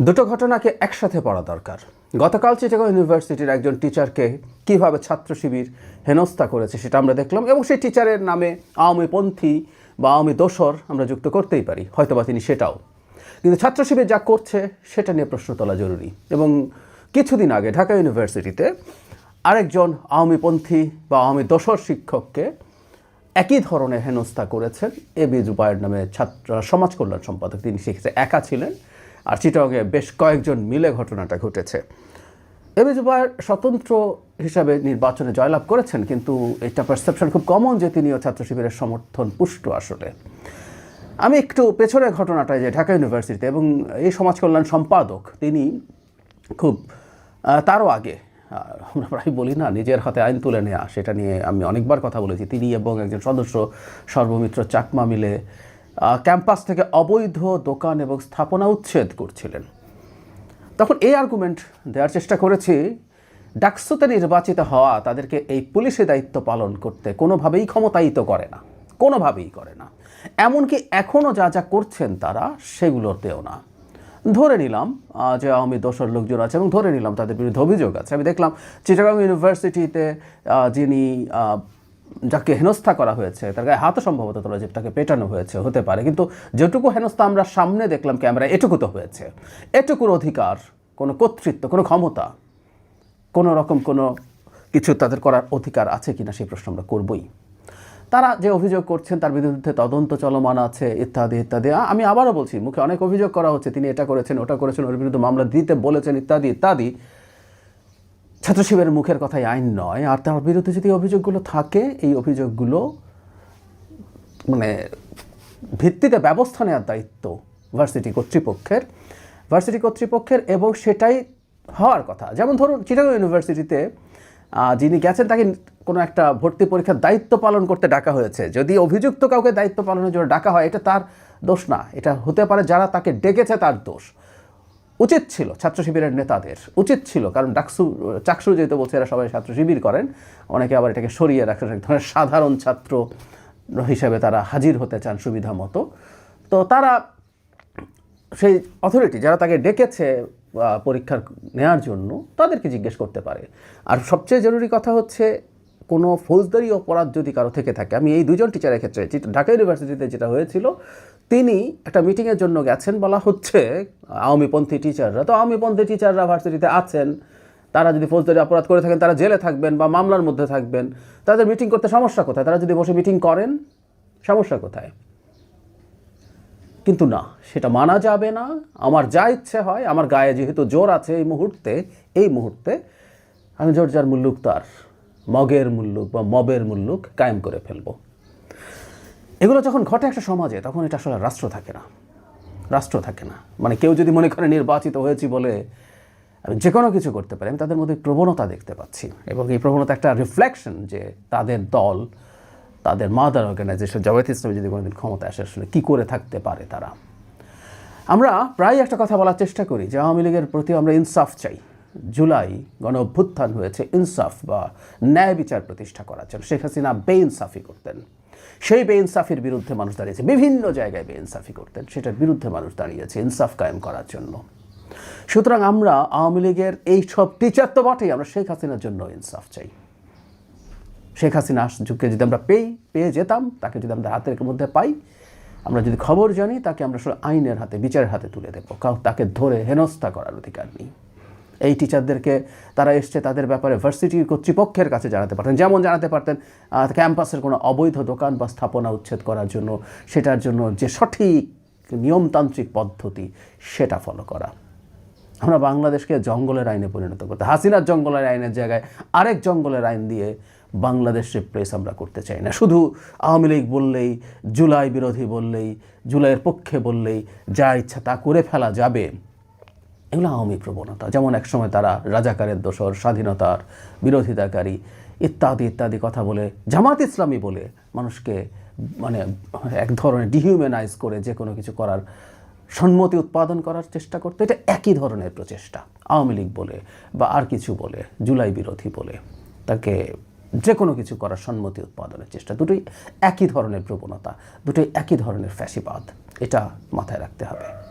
দুটো ঘটনাকে একসাথে পড়া দরকার। গতকাল চিটাগং ইউনিভার্সিটির একজন টিচারকে কীভাবে ছাত্র শিবির হেনস্থা করেছে সেটা আমরা দেখলাম এবং সেই টিচারের নামে আওয়ামীপন্থী বা আওয়ামী দোসর আমরা যুক্ত করতেই পারি, হয়তোবা তিনি সেটাও। কিন্তু ছাত্র শিবির যা করছে সেটা নিয়ে প্রশ্ন তোলা জরুরি এবং কিছুদিন আগে ঢাকা ইউনিভার্সিটিতে আরেকজন আওয়ামীপন্থী বা আওয়ামী দোসর শিক্ষককে একই ধরনের হেনস্থা করেছেন, এ বি জুবায়ের নামে ছাত্র সমাজ কল্যাণ সম্পাদক। তিনি সেক্ষেত্রে একা ছিলেন। আর চিটংয়ে বেশ কয়েকজন মিলে ঘটনাটা ঘটেছে। এ বি জুবায়ের স্বতন্ত্র হিসাবে নির্বাচনে জয়লাভ করেছেন, কিন্তু এটা পারসেপশন খুব কমন যে তিনিও ছাত্র শিবিরের সমর্থন পুষ্ট আসলে। আমি একটু পেছনের ঘটনাটায় যে ঢাকা ইউনিভার্সিটিতে এবং এই সমাজ কল্যাণ সম্পাদক, তিনি খুব তারও আগে আমরা প্রায় বলি না, নিজের হাতে আইন তুলে নেওয়া সেটা নিয়ে আমি অনেকবার কথা বলেছি। তিনি এবং একজন সদস্য সর্বমিত্র চাকমা মিলে ক্যাম্পাস থেকে অবৈধ দোকান এবং স্থাপনা উচ্ছেদ করছিলেন। তখন এই আর্গুমেন্ট দেওয়ার চেষ্টা করেছি, ডাকসুতে নির্বাচিত হওয়া তাদেরকে এই পুলিশে দায়িত্ব পালন করতে কোনোভাবেই ক্ষমতায়িত করে না, কোনোভাবেই করে না। এমনকি এখনও যা যা করছেন তারা সেগুলোতেও না। ধরে নিলাম যে আওয়ামী দোসর লোকজন আছে এবং ধরে নিলাম তাদের বিরুদ্ধে অভিযোগ আছে। আমি দেখলাম চিটাগাং ইউনিভার্সিটিতে যিনি যাকে হেনস্থা করা হয়েছে, তার গায়ে হাতও সম্ভবত তোলা তাকে পেটানো হয়েছে, হতে পারে। কিন্তু যেটুকু হেনস্থা আমরা সামনে দেখলাম ক্যামেরা এটুকু তো হয়েছে। এটুকুর অধিকার, কোনো কর্তৃত্ব, কোনো ক্ষমতা, কোনো রকম কোনো কিছু তাদের করার অধিকার আছে কিনা সেই প্রশ্ন আমরা করবই। তারা যে অভিযোগ করছেন, তার বিরুদ্ধে তদন্ত চলমান আছে, ইত্যাদি ইত্যাদি। আমি আবারও বলছি, মুখে অনেক অভিযোগ করা হচ্ছে, তিনি এটা করেছেন, ওটা করেছেন, ওর বিরুদ্ধে মামলা দিতে বলেছেন, ইত্যাদি ইত্যাদি। ছাত্র শিবিরের মুখের কথাই আইন নয়। আর তার বিরুদ্ধে যদি অভিযোগগুলো থাকে, এই অভিযোগগুলো মানে ভিত্তিতে ব্যবস্থা নেওয়ার দায়িত্ব ভার্সিটি কর্তৃপক্ষের ভার্সিটি কর্তৃপক্ষের, এবং সেটাই হওয়ার কথা। যেমন ধরুন চিটাগং ইউনিভার্সিটিতে যিনি গেছেন, তাকে কোনো একটা ভর্তি পরীক্ষার দায়িত্ব পালন করতে ডাকা হয়েছে। যদি অভিযুক্ত কাউকে দায়িত্ব পালনের জন্য ডাকা হয়, এটা তার দোষ না। এটা হতে পারে যারা তাকে ডেকেছে, তার দোষ। উচিত ছিল ছাত্র শিবিরের নেতাদের, উচিত ছিল। কারণ ডাকসু, চাকসু যেহেতু বলছে এরা সবাই ছাত্র শিবির করেন, অনেকে আবার এটাকে সরিয়ে রাখেন এক ধরনের সাধারণ ছাত্র হিসেবে তারা হাজির হতে চান সুবিধা মতো। তো তারা সেই অথরিটি যারা তাকে ডেকেছে পরীক্ষার নেওয়ার জন্য, তাদেরকে জিজ্ঞেস করতে পারে। আর সবচেয়ে জরুরি কথা হচ্ছে কোনো ফৌজদারি অপরাধ যদি কারও থেকে থাকে, আমি এই দুজন টিচারের ক্ষেত্রে ঢাকা ইউনিভার্সিটিতে যেটা হয়েছিল, তিনি একটা মিটিংয়ের জন্য গেছেন বলা হচ্ছে, আওয়ামীপন্থী টিচাররা তো আওয়ামীপন্থী টিচাররা ভার্সিটিতে আছেন, তারা যদি ফৌজদারি অপরাধ করে থাকেন, তারা জেলে থাকবেন বা মামলার মধ্যে থাকবেন। তাদের মিটিং করতে সমস্যা কোথায়? তারা যদি বসে মিটিং করেন, সমস্যা কোথায়? কিন্তু না, সেটা মানা যাবে না। আমার যা ইচ্ছে হয়, আমার গায়ে যেহেতু জোর আছে এই মুহূর্তে এই মুহূর্তে আমি জোর যার মুল্লুক তার মগের মুল্লুক বা মবের মুল্লুক কায়েম করে ফেলব। এগুলো যখন ঘটে একটা সমাজে, তখন এটা আসলে রাষ্ট্র থাকে না। রাষ্ট্র থাকে না। মানে কেউ যদি মনে করে নির্বাচিত হয়েছি বলে আমি যে কোনো কিছু করতে পারি, আমি তাদের মধ্যে প্রবণতা দেখতে পাচ্ছি। এবং এই প্রবণতা একটা রিফ্লেকশন যে তাদের দল, তাদের মাদার অর্গানাইজেশন জামায়াত ইসলামী যদি কোনোদিন ক্ষমতা আসে, আসলে কী করে থাকতে পারে তারা? আমরা প্রায় একটা কথা বলার চেষ্টা করি যে আওয়ামী লীগের প্রতি আমরা ইনসাফ চাই। জুলাই গণ অভ্যুত্থান হয়েছে, ইনসাফ বা ন্যায় বিচার প্রতিষ্ঠা করার জন্য। শেখ হাসিনা বেইনসাফি করতেন। সেই বেইনসাফির বিরুদ্ধে মানুষ দাঁড়িয়েছে, বিভিন্ন জায়গায় বেইনসাফি করতেন। সেটার বিরুদ্ধে মানুষ দাঁড়িয়েছে ইনসাফ কায়েম করার জন্য। সুতরাং আমরা আওয়ামী লীগের এই সব টিচার তো বটেই, আমরা শেখ হাসিনার জন্য ইনসাফ চাই। শেখ হাসিনা যুগকে যদি আমরা পেই, পেয়ে যেতাম, তাকে যদি আমরা হাতের মধ্যে পাই, আমরা যদি খবর জানি, তাকে আমরা আইনের হাতে, বিচারের হাতে তুলে দেবো। তাকে ধরে হেনস্থা করার অধিকার নেই। এই টিচারদেরকে তারা এসছে তাদের ব্যাপারে ভার্সিটি কর্তৃপক্ষের কাছে জানাতে পারতেন। যেমন জানাতে পারতেন ক্যাম্পাসের কোনো অবৈধ দোকান বা স্থাপনা উচ্ছেদ করার জন্য, সেটার জন্য যে সঠিক নিয়মতান্ত্রিক পদ্ধতি, সেটা ফলো করা। আমরা বাংলাদেশকে জঙ্গলের আইনে পরিণত করতে, হাসিনার জঙ্গলের আইনের জায়গায় আরেক জঙ্গলের আইন দিয়ে বাংলাদেশ রিপ্লেস আমরা করতে চাই না। শুধু আওয়ামী লীগ বললেই, জুলাই বিরোধী বললেই, জুলাইয়ের পক্ষে বললেই, যা ইচ্ছা তা করে ফেলা যাবে। এগুলো আওয়ামী প্রবণতা। যেমন একসময় তারা রাজাকারের দোসর স্বাধীনতার বিরোধিতাকারী ইত্যাদি ইত্যাদি কথা বলে, জামাত ইসলামী বলে মানুষকে মানে এক ধরনের ডিহিউম্যানাইজ করে যে কোনো কিছু করার সম্মতি উৎপাদন করার চেষ্টা করতো। এটা একই ধরনের প্রচেষ্টা। আওয়ামী লীগ বলে বা আর কিছু বলে, জুলাই বিরোধী বলে, তাকে যে কোনো কিছু করার সম্মতি উৎপাদনের চেষ্টা। দুটোই একই ধরনের প্রবণতা, দুটোই একই ধরনের ফ্যাসিবাদ। এটা মাথায় রাখতে হবে।